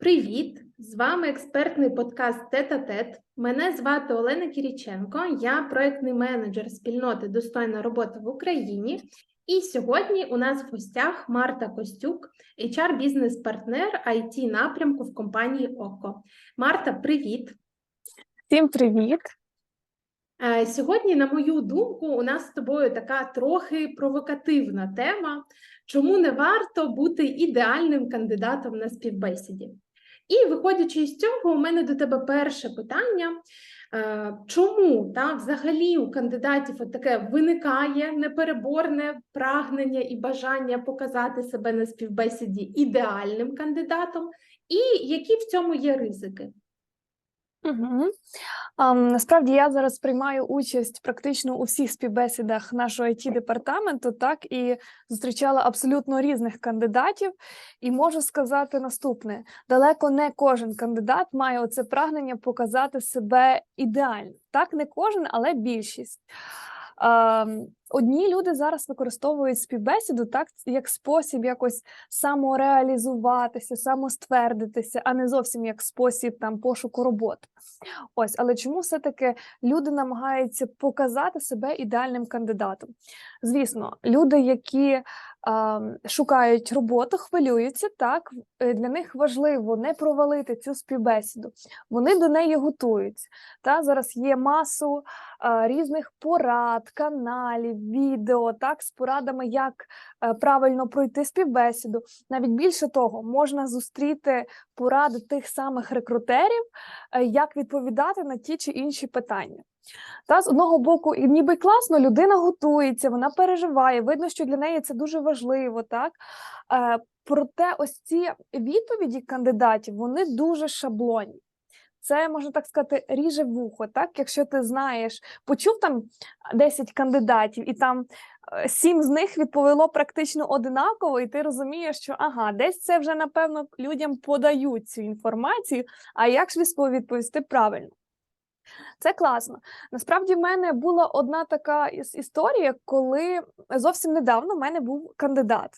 Привіт! З вами експертний подкаст Тета Тет. Мене звати Олена Кіріченко, я проектний менеджер спільноти Достойна робота в Україні. І сьогодні у нас в гостях Марта Костюк, HR бізнес-партнер IT напрямку в компанії ОКО. Марта, привіт! Всім привіт! Е, Сьогодні, на мою думку, у нас з тобою така трохи провокативна тема, чому не варто бути ідеальним кандидатом на співбесіді. І виходячи із цього, у мене до тебе перше питання. Е, Чому так, взагалі у кандидатів от таке виникає непереборне прагнення і бажання показати себе на співбесіді ідеальним кандидатом, і які в цьому є ризики? Угу. Um, насправді я зараз приймаю участь практично у всіх співбесідах нашого it департаменту, так і зустрічала абсолютно різних кандидатів, і можу сказати наступне: далеко не кожен кандидат має оце прагнення показати себе ідеально. Так, не кожен, але більшість. Um, Одні люди зараз використовують співбесіду так як спосіб якось самореалізуватися, самоствердитися, а не зовсім як спосіб там пошуку роботи. Ось, але чому все-таки люди намагаються показати себе ідеальним кандидатом? Звісно, люди, які шукають роботу, хвилюються так. е, Для них важливо не провалити цю співбесіду. Вони до неї готуються. Та зараз є масу різних порад, каналів, відео, так з порадами, як е, правильно пройти співбесіду. Навіть більше того, можна зустріти поради тих самих рекрутерів, е, як відповідати на ті чи інші питання. Та з одного боку, і ніби класно, людина готується, вона переживає. Видно, що для неї це дуже важливо, так е, проте, ось ці відповіді кандидатів вони дуже шаблонні. Це можна так сказати, ріже вухо. Так, якщо ти знаєш, почув там 10 кандидатів, і там е, сім з них відповіло практично одинаково, і ти розумієш, що ага, десь це вже напевно людям подають цю інформацію. А як ж відповісти правильно? Це класно. Насправді, в мене була одна така історія, коли зовсім недавно в мене був кандидат.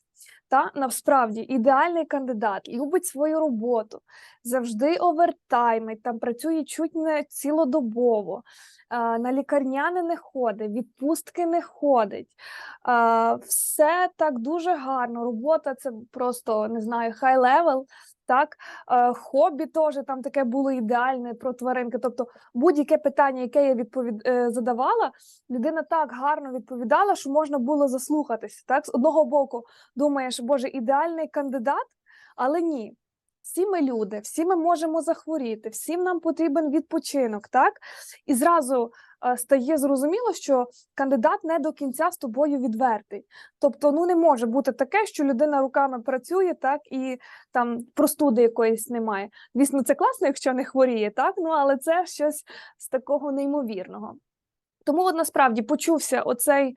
Та насправді ідеальний кандидат, любить свою роботу, завжди овертаймить, там працює чуть не цілодобово, на лікарняне не ходить, відпустки не ходить. Все так дуже гарно. Робота це просто не знаю, хай левел. Так, Е, хобі теж там таке було ідеальне про тваринки. Тобто, будь-яке питання, яке я відповід е, задавала, людина так гарно відповідала, що можна було заслухатись. Так, з одного боку, думаєш, боже, ідеальний кандидат, але ні. Всі ми люди, всі ми можемо захворіти, всім нам потрібен відпочинок, так? І зразу стає зрозуміло, що кандидат не до кінця з тобою відвертий. Тобто, ну не може бути таке, що людина руками працює, так і там простуди якоїсь немає. Звісно, це класно, якщо не хворіє, так? Ну але це щось з такого неймовірного. Тому от насправді почувся оцей,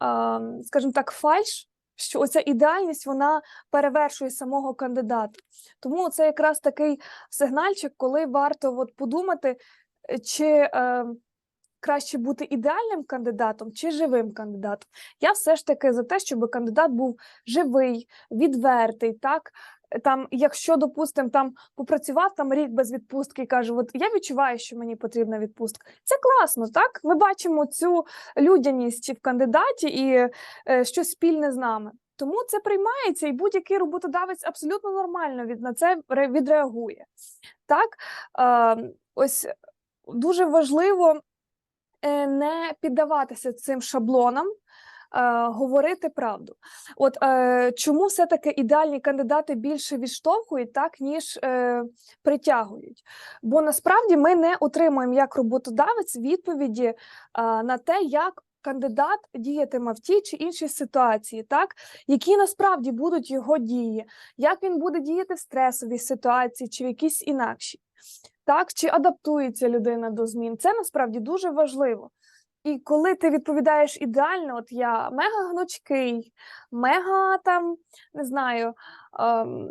а, скажімо так, фальш, що оця ідеальність вона перевершує самого кандидата. Тому це якраз такий сигнальчик, коли варто от подумати, е, чи е, краще бути ідеальним кандидатом чи живим кандидатом. Я все ж таки за те, щоб кандидат був живий, відвертий, так. Там, якщо, допустимо, там попрацював там рік без відпустки і каже, от я відчуваю, що мені потрібна відпустка. Це класно, так? Ми бачимо цю людяність в кандидаті і е, щось спільне з нами. Тому це приймається, і будь-який роботодавець абсолютно нормально від на це відреагує. Так, е, ось дуже важливо не піддаватися цим шаблонам. е, Говорити правду, от е, чому все таки ідеальні кандидати більше відштовхують, так ніж е, притягують? Бо насправді ми не отримуємо як роботодавець відповіді е, на те, як кандидат діятиме в тій чи іншій ситуації, так які насправді будуть його дії, як він буде діяти в стресовій ситуації чи в якійсь інакшій, так чи адаптується людина до змін. Це насправді дуже важливо. І коли ти відповідаєш ідеально, от я мега гнучкий, мега там не знаю. Ем,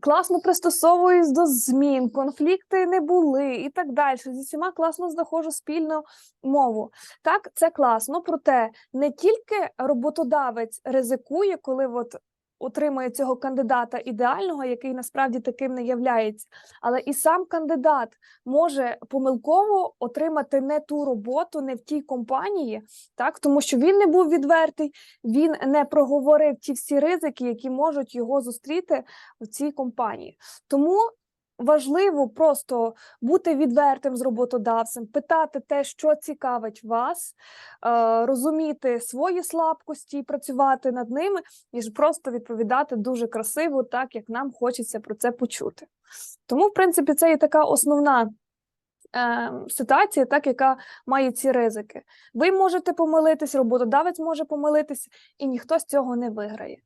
Класно пристосовуюсь до змін, конфлікти не були і так далі. Зі всіма класно знаходжу спільну мову. Так, це класно, проте не тільки роботодавець ризикує, коли от отримує цього кандидата ідеального, який насправді таким не являється. Але і сам кандидат може помилково отримати не ту роботу, не в тій компанії, так тому що він не був відвертий, він не проговорив ті всі ризики, які можуть його зустріти в цій компанії. Тому важливо просто бути відвертим з роботодавцем, питати те, що цікавить вас, е, розуміти свої слабкості і працювати над ними, ніж просто відповідати дуже красиво, так як нам хочеться про це почути. Тому, в принципі, це і така основна. е, Ситуація, так, яка має ці ризики. Ви можете помилитись, роботодавець може помилитись, і ніхто з цього не виграє.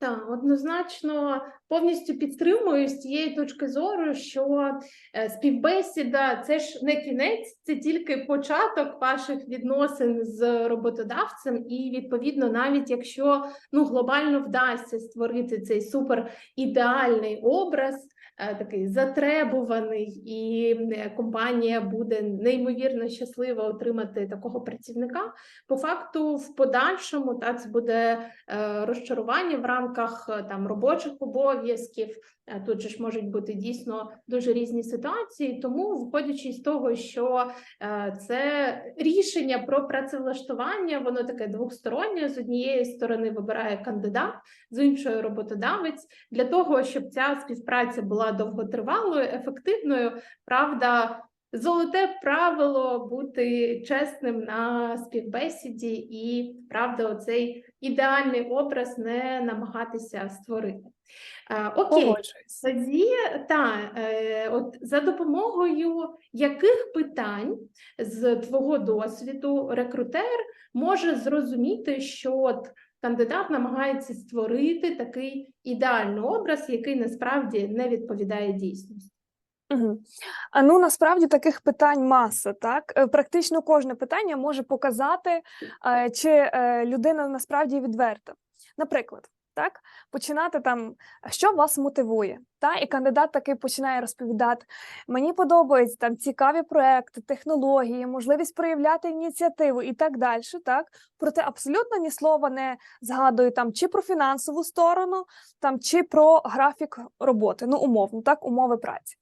Так, однозначно повністю підтримую з цієї точки зору, що е, співбесіда це ж не кінець, це тільки початок ваших відносин з роботодавцем, і відповідно, навіть якщо ну глобально вдасться створити цей супер ідеальний образ. Е, Такий затребуваний, і е, компанія буде неймовірно щаслива отримати такого працівника. По факту, в подальшому та це буде е, розчарування в рамках там робочих обов'язків. Тут же ж можуть бути дійсно дуже різні ситуації. Тому, виходячи з того, що це рішення про працевлаштування, воно таке двостороннє. З однієї сторони вибирає кандидат, з іншої роботодавець для того, щоб ця співпраця була довготривалою, ефективною. Правда, Золоте правило бути чесним на співбесіді, і правда, оцей ідеальний образ не намагатися створити. Е, Окей, тоді та е, от за допомогою яких питань з твого досвіду рекрутер може зрозуміти, що от кандидат намагається створити такий ідеальний образ, який насправді не відповідає дійсності. Угу. А ну насправді таких питань маса. Так Е, практично кожне питання може показати, е, чи е, людина насправді відверта. Наприклад, так починати там, що вас мотивує, та і кандидат такий починає розповідати. Мені подобаються там цікаві проекти, технології, можливість проявляти ініціативу і так далі. Так, проте абсолютно ні слова не згадую там чи про фінансову сторону, там чи про графік роботи, ну умовно, так, умови праці.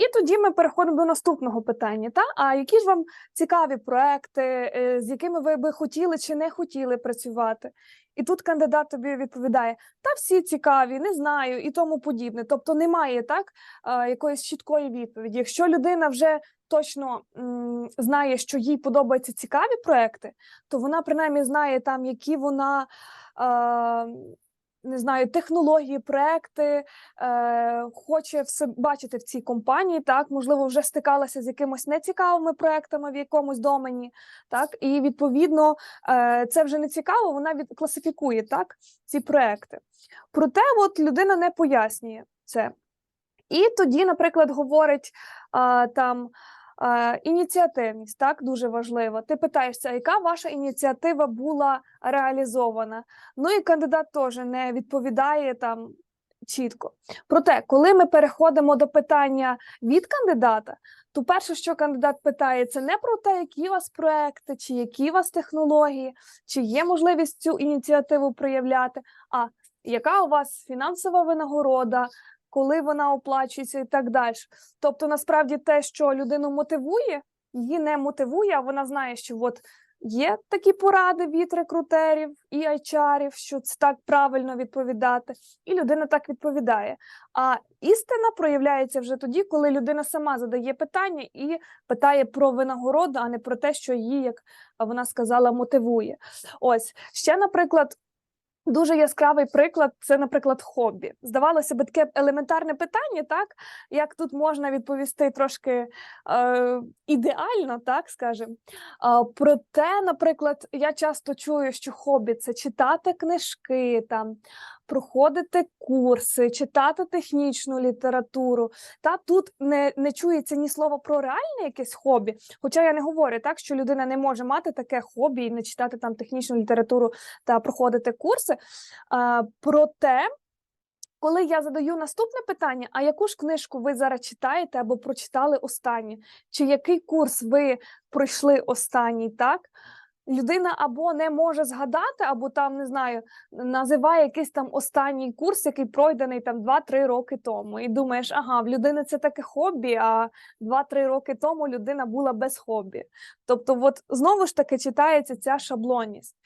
І тоді ми переходимо до наступного питання. Та а які ж вам цікаві проекти, е, з якими ви би хотіли чи не хотіли працювати? І тут кандидат тобі відповідає: та всі цікаві, не знаю, і тому подібне. Тобто немає так е, якоїсь чіткої відповіді. Якщо людина вже точно м, знає, що їй подобаються цікаві проекти, то вона принаймні знає там, які вона. Е, не знаю, технології, проекти, е, хоче все бачити в цій компанії, так, можливо, вже стикалася з якимось нецікавими проектами в якомусь домені, так, і відповідно е, це вже не цікаво, вона від, класифікує так, ці проекти. Проте от людина не пояснює це. І тоді, наприклад, говорить а, там. Е, Ініціативність так дуже важлива. Ти питаєшся, яка ваша ініціатива була реалізована? Ну і кандидат теж не відповідає там чітко. Проте, коли ми переходимо до питання від кандидата, то перше, що кандидат питає, це не про те, які у вас проекти, чи які у вас технології, чи є можливість цю ініціативу проявляти, а яка у вас фінансова винагорода, коли вона оплачується і так далі. Тобто, насправді, те, що людину мотивує, її не мотивує, а вона знає, що от є такі поради від рекрутерів і HR, що це так правильно відповідати, і людина так відповідає. А істина проявляється вже тоді, коли людина сама задає питання і питає про винагороду, а не про те, що її, як вона сказала, мотивує. Ось ще, наприклад. Дуже яскравий приклад це, наприклад, хобі. Здавалося б, таке елементарне питання, так як тут можна відповісти трошки е, ідеально, так скажемо. Е, проте, наприклад, я часто чую, що хобі це читати книжки, там проходити курси, читати технічну літературу. Та тут не, не чується ні слова про реальне якесь хобі. Хоча я не говорю так, що людина не може мати таке хобі і не читати там технічну літературу та проходити курси. А, проте. Коли я задаю наступне питання, а яку ж книжку ви зараз читаєте або прочитали останнє, чи який курс ви пройшли останній, так? Людина або не може згадати, або там не знаю, називає якийсь там останній курс, який пройдений там 2-3 роки тому, і думаєш, ага, в людини це таке хобі, а 2-3 роки тому людина була без хобі. Тобто, от знову ж таки читається ця шаблонність.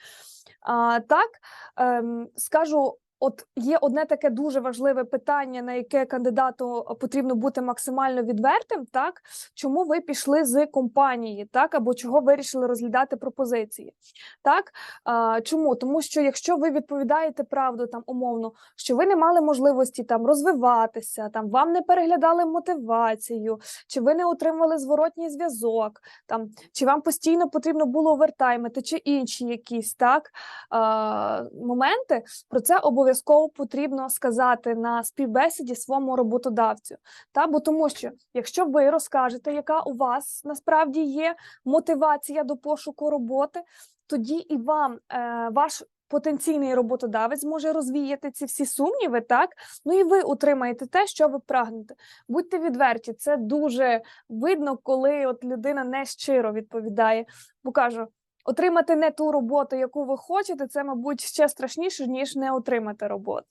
А, так, ем, скажу. От є одне таке дуже важливе питання, на яке кандидату потрібно бути максимально відвертим. Так чому ви пішли з компанії, так або чого вирішили розглядати пропозиції? Так а, чому? Тому що якщо ви відповідаєте правду там умовно, що ви не мали можливості там розвиватися, там вам не переглядали мотивацію, чи ви не отримали зворотній зв'язок, там чи вам постійно потрібно було овертаймити, чи інші якісь так а, моменти, про це обов'язково потрібно сказати на співбесіді своєму роботодавцю. Та бо тому, що якщо ви розкажете, яка у вас насправді є мотивація до пошуку роботи, тоді і вам е, ваш потенційний роботодавець може розвіяти ці всі сумніви, так ну і ви отримаєте те, що ви прагнете. Будьте відверті, це дуже видно, коли от людина не щиро відповідає, бо кажу. Отримати не ту роботу, яку ви хочете, це, мабуть, ще страшніше, ніж не отримати роботу.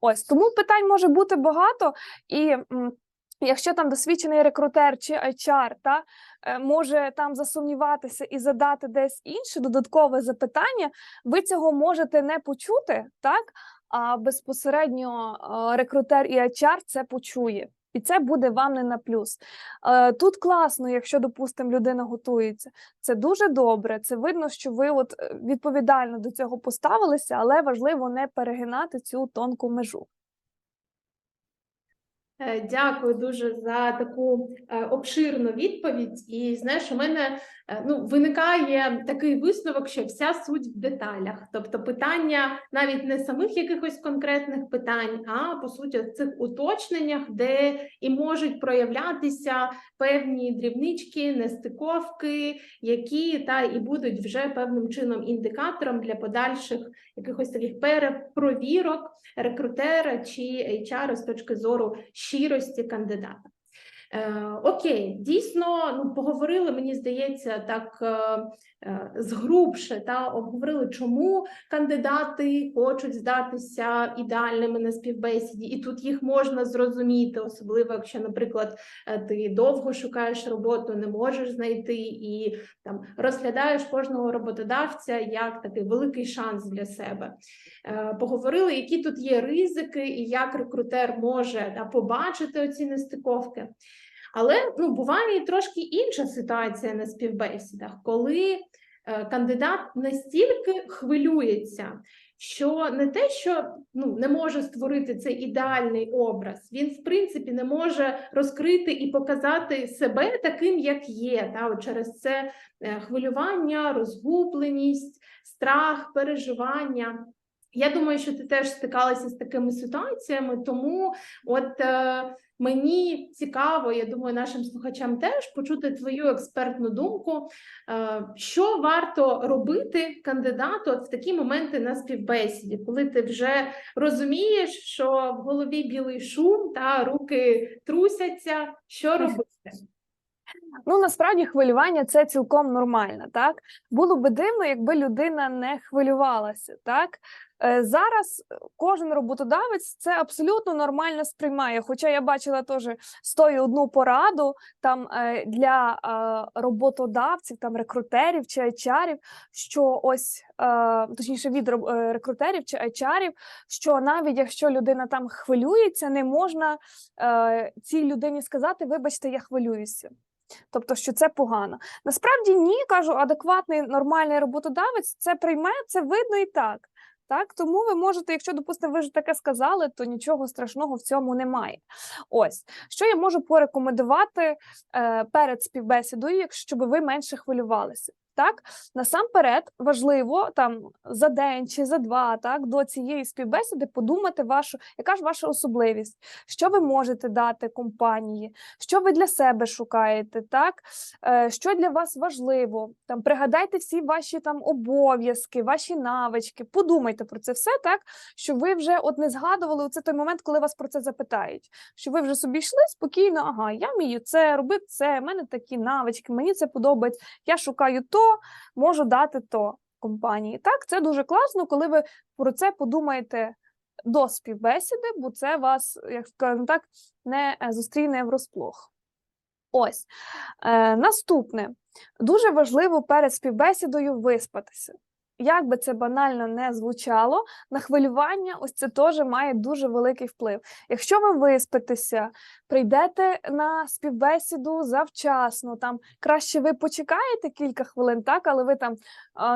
Ось тому питань може бути багато, і якщо там досвідчений рекрутер чи HR та, е, може там засумніватися і задати десь інше додаткове запитання, ви цього можете не почути, так? А безпосередньо е, рекрутер і HR це почує. І це буде вам не на плюс. Е, Тут класно, якщо, допустимо, людина готується. Це дуже добре. Це видно, що ви от е, відповідально до цього поставилися, але важливо не перегинати цю тонку межу. Е, Дякую дуже за таку обширну відповідь. І знаєш, у мене ну виникає такий висновок, що вся суть в деталях. Тобто, питання навіть не самих якихось конкретних питань, а по суті цих уточненнях, де і можуть проявлятися певні дрібнички, нестиковки, які та і будуть вже певним чином індикатором для подальших якихось таких перепровірок рекрутера чи HR з точки зору щирості кандидата. Е, окей, дійсно, ну поговорили, мені здається, так е, е, згрубше та обговорили, чому кандидати хочуть здатися ідеальними на співбесіді, і тут їх можна зрозуміти, особливо якщо, наприклад, е, ти довго шукаєш роботу, не можеш знайти і там розглядаєш кожного роботодавця як такий великий шанс для себе. Е, Поговорили, які тут є ризики, і як рекрутер може та, побачити оці нестиковки. Але ну, буває і трошки інша ситуація на співбесідах, коли е, кандидат настільки хвилюється, що не те, що ну, не може створити цей ідеальний образ, він в принципі не може розкрити і показати себе таким, як є. Та, от через це е, хвилювання, розгубленість, страх, переживання. Я думаю, що ти теж стикалася з такими ситуаціями, тому от е, мені цікаво, я думаю, нашим слухачам теж почути твою експертну думку, е, що варто робити кандидату от в такі моменти на співбесіді, коли ти вже розумієш, що в голові білий шум та руки трусяться, що робити? Ну насправді хвилювання це цілком нормально. Так було би дивно, якби людина не хвилювалася. Так зараз кожен роботодавець це абсолютно нормально сприймає. Хоча я бачила теж стою одну пораду там е, для е, роботодавців, там рекрутерів чи HR, що ось е, точніше від е, рекрутерів чи HR, що навіть якщо людина там хвилюється, не можна е, цій людині сказати: вибачте, я хвилююся. Тобто, що це погано. Насправді ні, кажу, адекватний нормальний роботодавець це прийме, це видно і так. Так, тому ви можете, якщо, допустимо, ви ж таке сказали, то нічого страшного в цьому немає. Ось що я можу порекомендувати е, перед співбесідою, якщо ви менше хвилювалися. Так, насамперед важливо там за день чи за два, так до цієї співбесіди подумати вашу, яка ж ваша особливість, що ви можете дати компанії, що ви для себе шукаєте, так е, що для вас важливо. Там пригадайте всі ваші там обов'язки, ваші навички. Подумайте про це все, так що ви вже от не згадували це той момент, коли вас про це запитають. Що ви вже собі йшли спокійно, ага, я вмію це, робити це, в мене такі навички, мені це подобається. Я шукаю то, можу дати то компанії. Так, це дуже класно, коли ви про це подумаєте до співбесіди, бо це вас, як скажемо так, не е, зустріне врозплох. Ось. Е, наступне. Дуже важливо перед співбесідою виспатися. Як би це банально не звучало, на хвилювання ось це теж має дуже великий вплив. Якщо ви виспитеся, прийдете на співбесіду завчасно, там краще ви почекаєте кілька хвилин, так, але ви там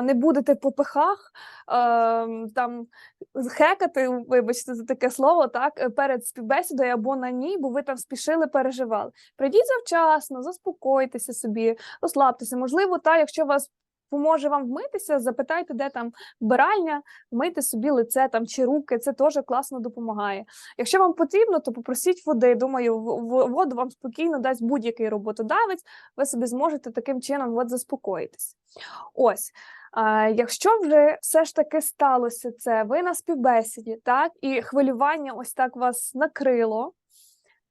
не будете по пихах там хекати, вибачте за таке слово, так, перед співбесідою або на ній, бо ви там спішили, переживали. Прийдіть завчасно, заспокойтеся собі, розслабтеся. Можливо, та, якщо вас поможе вам вмитися, запитайте, де там вбиральня, вмийте собі лице там чи руки, це теж класно допомагає. Якщо вам потрібно, то попросіть води. Думаю, воду вам спокійно дасть будь-який роботодавець, ви собі зможете таким чином от заспокоїтись. Ось. Якщо вже все ж таки сталося це, ви на співбесіді, так, і хвилювання ось так вас накрило,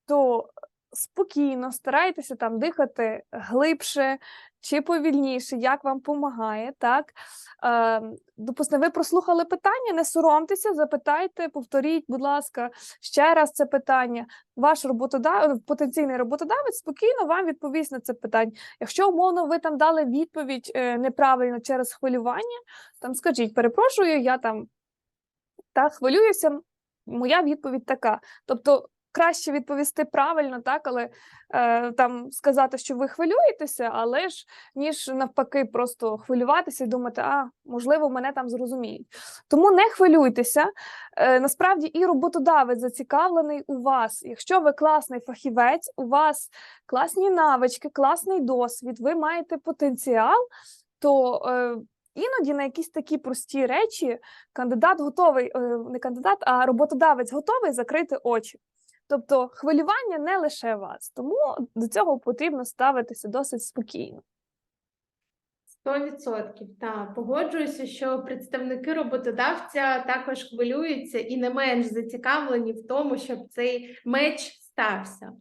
то спокійно старайтеся там дихати глибше чи повільніше, як вам допомагає, так? Е, допустимо, ви прослухали питання, не соромтеся, запитайте, повторіть, будь ласка, ще раз це питання. Ваш роботодавець, потенційний роботодавець спокійно вам відповість на це питання. Якщо умовно ви там дали відповідь е, неправильно через хвилювання, там скажіть, перепрошую, я там та хвилююся, моя відповідь така. Тобто краще відповісти правильно, так, але е, там сказати, що ви хвилюєтеся, але ж ніж навпаки, просто хвилюватися і думати, а можливо, мене там зрозуміють. Тому не хвилюйтеся. Е, насправді і роботодавець зацікавлений у вас. Якщо ви класний фахівець, у вас класні навички, класний досвід, ви маєте потенціал, то е, іноді на якісь такі прості речі кандидат готовий, е, не кандидат, а роботодавець готовий закрити очі. Тобто хвилювання не лише вас, тому до цього потрібно ставитися досить спокійно. Сто відсотків. Так, погоджуюся, що представники роботодавця також хвилюються і не менш зацікавлені в тому, щоб цей меч стався.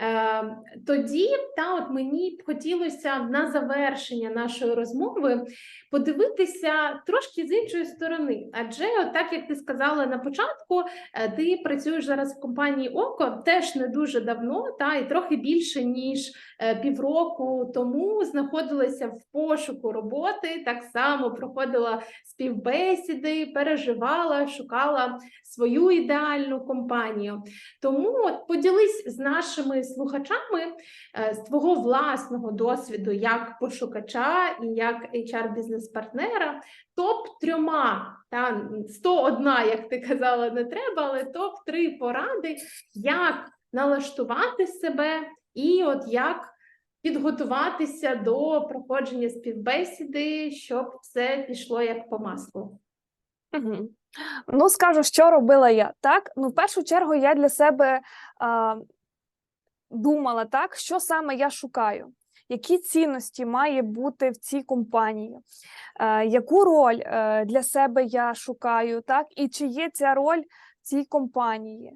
Е, тоді та от мені б хотілося на завершення нашої розмови подивитися трошки з іншої сторони. Адже, от так як ти сказала на початку, е, ти працюєш зараз в компанії Око теж не дуже давно, та і трохи більше ніж е, півроку тому знаходилася в пошуку роботи. Так само проходила співбесіди, переживала, шукала свою ідеальну компанію. Тому от поділись з нашими слухачами е, з твого власного досвіду як пошукача і як HR-бізнес-партнера, топ трьома та 101, як ти казала, не треба, але топ 3 поради, як налаштувати себе і от як підготуватися до проходження співбесіди, щоб все пішло як по маслу. Угу. Ну, скажу, що робила я. Так, ну, в першу чергу, я для себе думала, так, що саме я шукаю, які цінності має бути в цій компанії, е, яку роль е, для себе я шукаю, так, і чи є ця роль в цій компанії.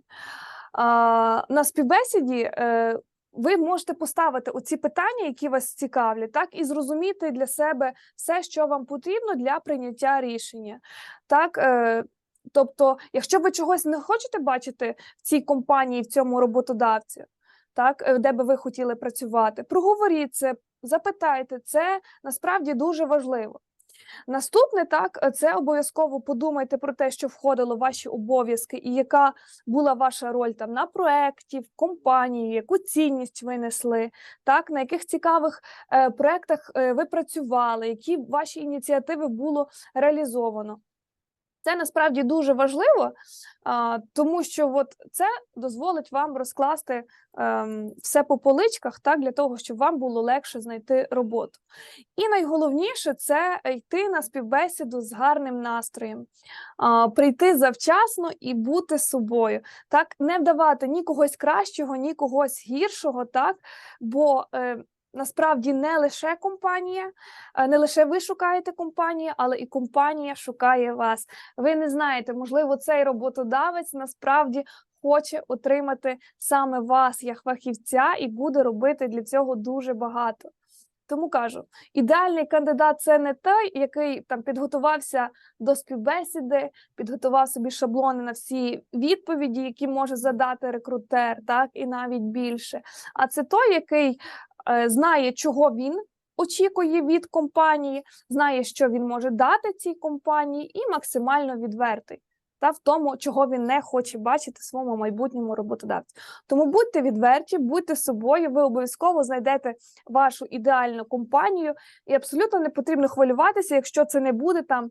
А, на співбесіді е, ви можете поставити оці питання, які вас цікавлять, так, і зрозуміти для себе все, що вам потрібно для прийняття рішення. Так, е, тобто, якщо ви чогось не хочете бачити в цій компанії, в цьому роботодавці, так, е, де би ви хотіли працювати, проговоріть це, запитайте, це насправді дуже важливо. Наступне так, е, це обов'язково подумайте про те, що входило в ваші обов'язки, і яка була ваша роль там на проєкті, в компанії, яку цінність ви несли, так, на яких цікавих е, проєктах ви працювали, які ваші ініціативи було реалізовано. Це насправді дуже важливо, тому що от це дозволить вам розкласти ем, все по поличках, так, для того, щоб вам було легше знайти роботу. І найголовніше це йти на співбесіду з гарним настроєм, прийти завчасно і бути собою, так, не вдавати ні когось кращого, ні когось гіршого, так, бо е, насправді не лише компанія, е, не лише ви шукаєте компанію, але і компанія шукає вас. Ви не знаєте, можливо, цей роботодавець насправді хоче отримати саме вас як фахівця і буде робити для цього дуже багато. Тому кажу, ідеальний кандидат це не той, який там підготувався до співбесіди, підготував собі шаблони на всі відповіді, які може задати рекрутер, так і навіть більше. А це той, який знає, чого він очікує від компанії, знає, що він може дати цій компанії, і максимально відвертий. Та в тому, чого він не хоче бачити своєму майбутньому роботодавці. Тому будьте відверті, будьте собою, ви обов'язково знайдете вашу ідеальну компанію, і абсолютно не потрібно хвилюватися, якщо це не буде там е,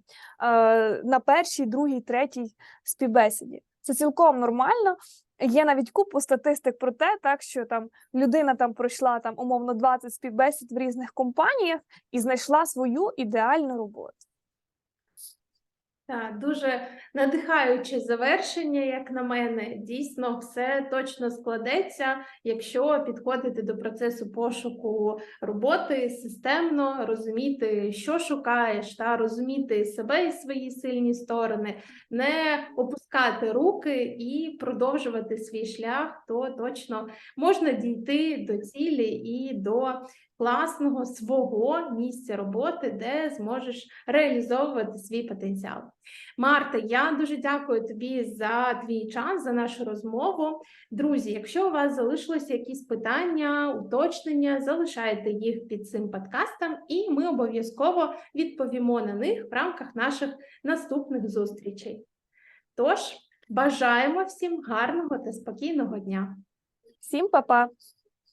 на першій, другій, третій співбесіді. Це цілком нормально. Є навіть купу статистик про те, так що там людина там пройшла там умовно 20 співбесід в різних компаніях і знайшла свою ідеальну роботу. Так, дуже надихаюче завершення, як на мене. Дійсно, все точно складеться, якщо підходити до процесу пошуку роботи системно, розуміти, що шукаєш, та розуміти себе і свої сильні сторони, не опускати руки і продовжувати свій шлях, то точно можна дійти до цілі і до класного свого місця роботи, де зможеш реалізовувати свій потенціал. Марта, я дуже дякую тобі за твій час, за нашу розмову. Друзі, якщо у вас залишилися якісь питання, уточнення, залишайте їх під цим подкастом, і ми обов'язково відповімо на них в рамках наших наступних зустрічей. Тож, бажаємо всім гарного та спокійного дня! Всім па-па!